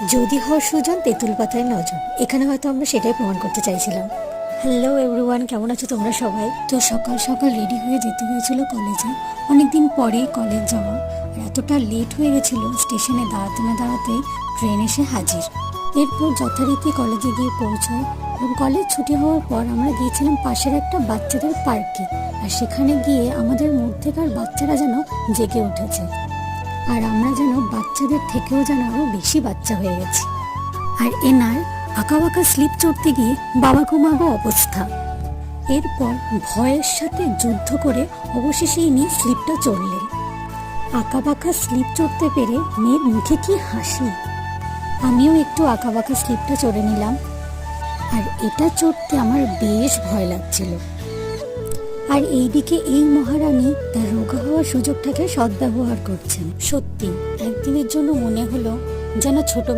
যদি হওয়ার সুজন, তেঁতুল পাতায় নজন এখানে হয়তো আমরা সেটাই প্রমাণ করতে চাইছিলাম। হ্যালো এভরিওয়ান কেমন আছো তোমরা সবাই? তো সকাল সকাল রেডি হয়ে যেতে হয়েছিল কলেজে অনেকদিন পরে কলেজ যাওয়া। আর এতটা লেট হয়ে গেছিল স্টেশনে দাঁড়াতে না দাঁড়াতে ট্রেন এসে হাজির। এরপর যথারীতি কলেজে গিয়ে পৌঁছায় এবং কলেজ ছুটি হওয়ার পর আমরা গিয়েছিলাম পাশের একটা বাচ্চাদের পার্কে আর সেখানে গিয়ে আমাদের মধ্যেকার বাচ্চারা যেন জেগে উঠেছে। আর আমরা যেন বাচ্চাদের থেকেও যেন আরও বেশি বাচ্চা হয়ে গেছি। আর এনার আঁকা বাঁকা স্লিপ চড়তে গিয়ে বাবা ঘুমাবো অবস্থা। এরপর ভয়ের সাথে যুদ্ধ করে অবশেষে ইনি স্লিপটা চড়লেন। আঁকা বাঁকা স্লিপ চড়তে পেরে মেয়ের মুখে কি হাসি। আমিও একটু আঁকা বাঁকা স্লিপটা চড়ে নিলাম। আর এটা চড়তে আমার বেশ ভয় লাগছিল। আর এইদিকে এই মহারানী তার রোগা সুযোগটাকে সদ্ব্যবহার করছেন। সত্যি একদিনের জন্য মনে হলো যেন ছোট